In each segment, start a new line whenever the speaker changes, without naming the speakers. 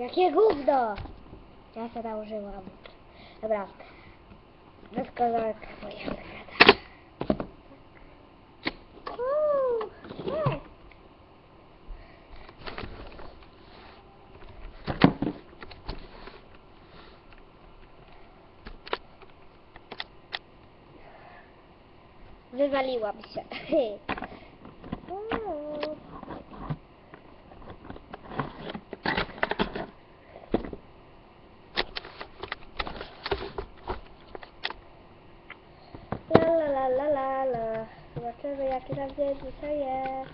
Jakie gówno! Ja się nałożyłam. Dobra. Bez kozak moja. Wywaliłam się. Uuu. La la la la. Zobaczymy jaki tam dzisiaj jest.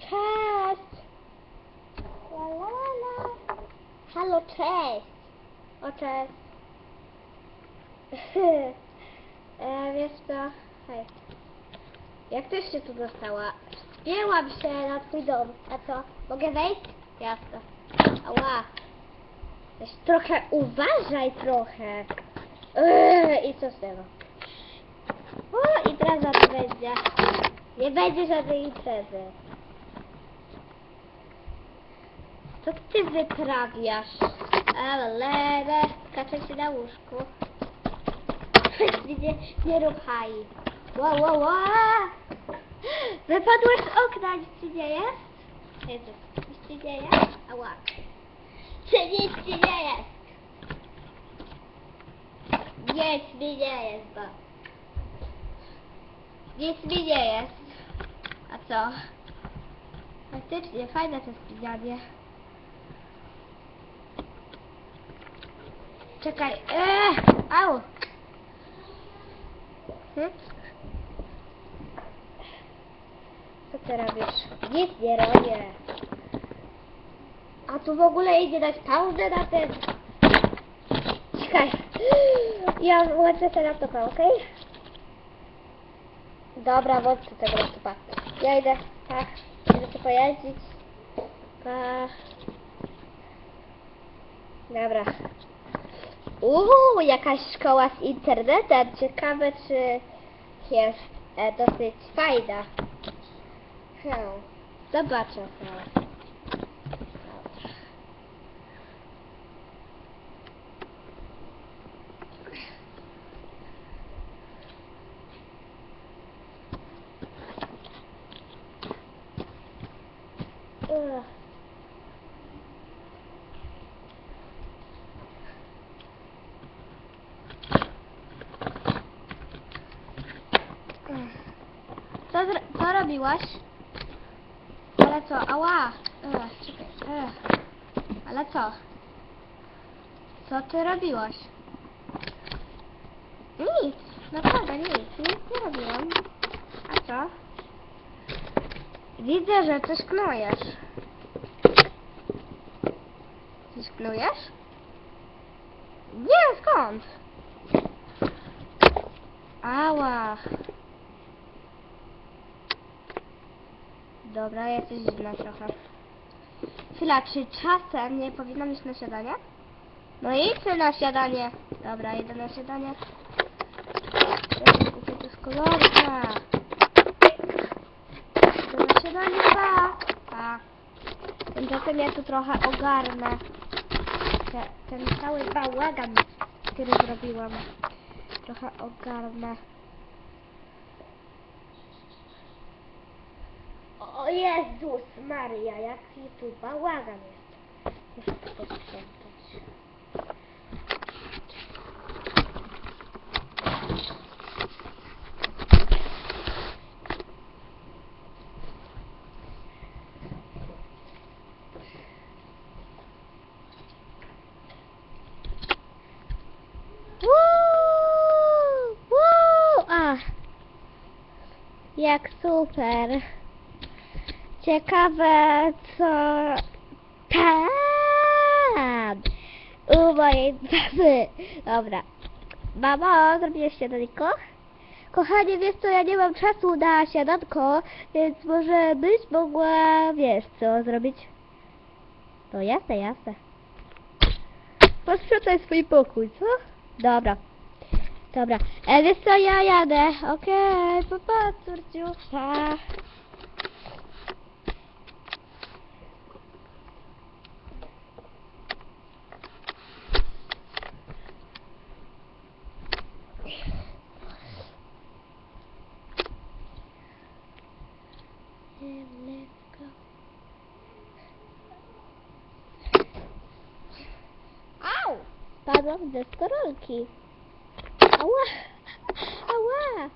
Cześć! La la la la. Halo, cześć! O, cześć. e, wiesz co? Hej. Jak też się tu dostała? Spięłam się na twój dom. A co? Mogę wejść? Jasne. Ała. Weź trochę uważaj trochę. Yy, I co z tego? O, impreza to będzie. Nie będzie żadnej imprezy. Co ty wyprawiasz? Ale skaczę się na łóżku. nie, nie ruchaj. Ła, ła, ła. Wypadłeś z okna, nic ci nie jest? Jezus, nic ci nie jest? Ała. Czy nic ci nie jest? Nic mi nie jest, bo... Nic mi nie jest. A co? Faktycznie, fajne to spijanie. Czekaj, eee, au. Hm? Co ty robisz? Nic nie robię. A tu w ogóle idzie dać pauzę na ten. Czekaj. Ja włączę sobie laptopa, okej? Dobra, włączę tego laptopa. Ja idę, tak, idę tu pojeździć. Pa. Dobra. Uuu, jakaś szkoła z internetem. Ciekawe, czy jest e, dosyć fajna. Hmm. Zobaczę. No. Co, co robiłaś? Ale co? Ała! Ech, czekaj. Ech. Ale co? Co ty robiłaś? Nic. Naprawdę nic. Nic nie robiłam. A co? Widzę, że coś knujesz. Coś knujesz? Nie, skąd? Ała. Dobra, jesteś dziwna trochę. Chwila, czy czasem nie powinnam iść na śniadanie? No idźmy na śniadanie. Dobra, idę na śniadanie. Ja kupię tu z kolorka. Idę na śniadanie, pa. Pa. Tymczasem ja tu trochę ogarnę. Te, ten cały bałagan, który zrobiłam. Trochę ogarnę. O Jezus Maria, jaki tu bałagan jest. Muszę to posprzątać. Jak super! Ciekawe co tam u mojej mamy. Dobra. Mamo, zrobiłeś śniadanko? Kochanie, wiesz co, ja nie mam czasu na śniadanko, więc może byś mogła, wiesz co, zrobić? No jasne, jasne. Posprzątaj swój pokój, co? Dobra. Dobra. E, wiesz co, ja jadę. Okej, okay, pa, pa, córciu. Pa. Wpadłam w deskorolki. Ała! Ała!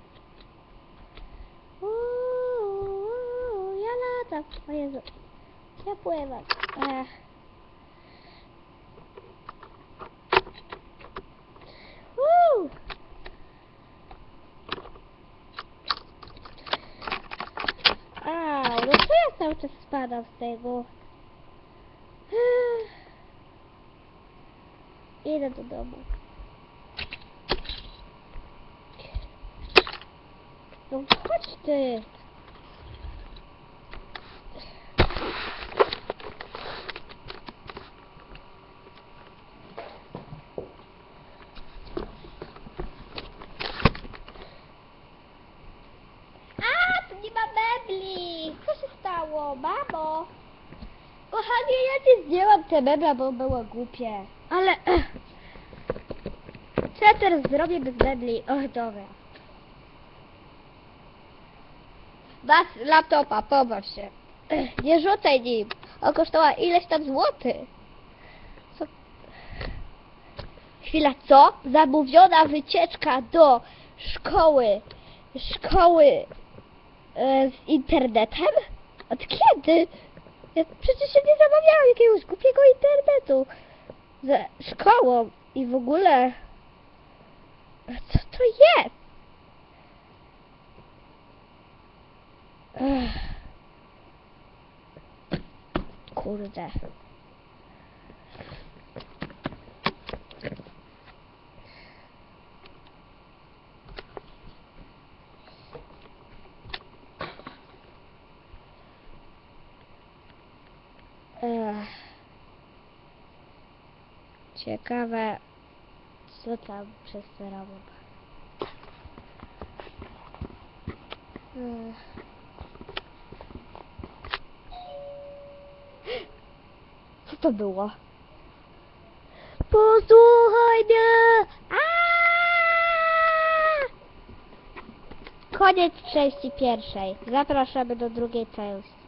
Uuu, ja latam. O Jezu. Ja pływam. Ech. Uuu. A, no to ja cały czas spadam z tego. Idę do domu. No chodź ty. A, tu nie ma mebli. Co się stało, mamo? Kochanie, ja nie zdjęłam te meble, bo było głupie. Ale... Co ja teraz zrobię bez mebli? Och, dobra. Masz laptopa, pobaw się. Nie rzucaj nim. On kosztował ileś tam złotych. Co? Chwila, co? Zamówiona wycieczka do szkoły. Szkoły e, z internetem? Od kiedy? Ja przecież się nie zamawiałam jakiegoś głupiego internetu. Ze szkołą i w ogóle... Co to jest? Kurde. Ech. Ciekawe, co tam przez te. Co to było? Posłuchaj mnie! Koniec części pierwszej. Zapraszamy do drugiej części.